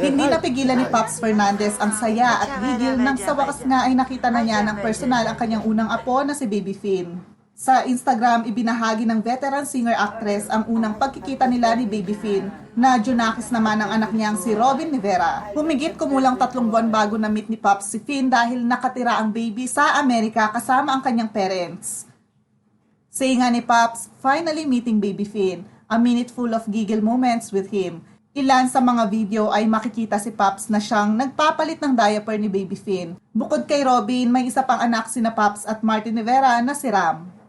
Hindi napigilan ni Pops Fernandez ang saya at gigil nang sa wakas nga ay nakita na niya ng personal ang kanyang unang apo na si Baby Finn. Sa Instagram, ibinahagi ng veteran singer-actress ang unang pagkikita nila ni Baby Finn na Junakis naman ang anak niyang si Robin Rivera. Humigit kumulang tatlong buwan bago na-meet ni Pops si Finn dahil nakatira ang baby sa Amerika kasama ang kanyang parents. Say nga ni Pops, finally meeting Baby Finn, a minute full of giggle moments with him. Ilan sa mga video ay makikita si Pops na siyang nagpapalit ng diaper ni Baby Finn. Bukod kay Robin, may isa pang anak sina Pops at Martin Rivera na si Ram.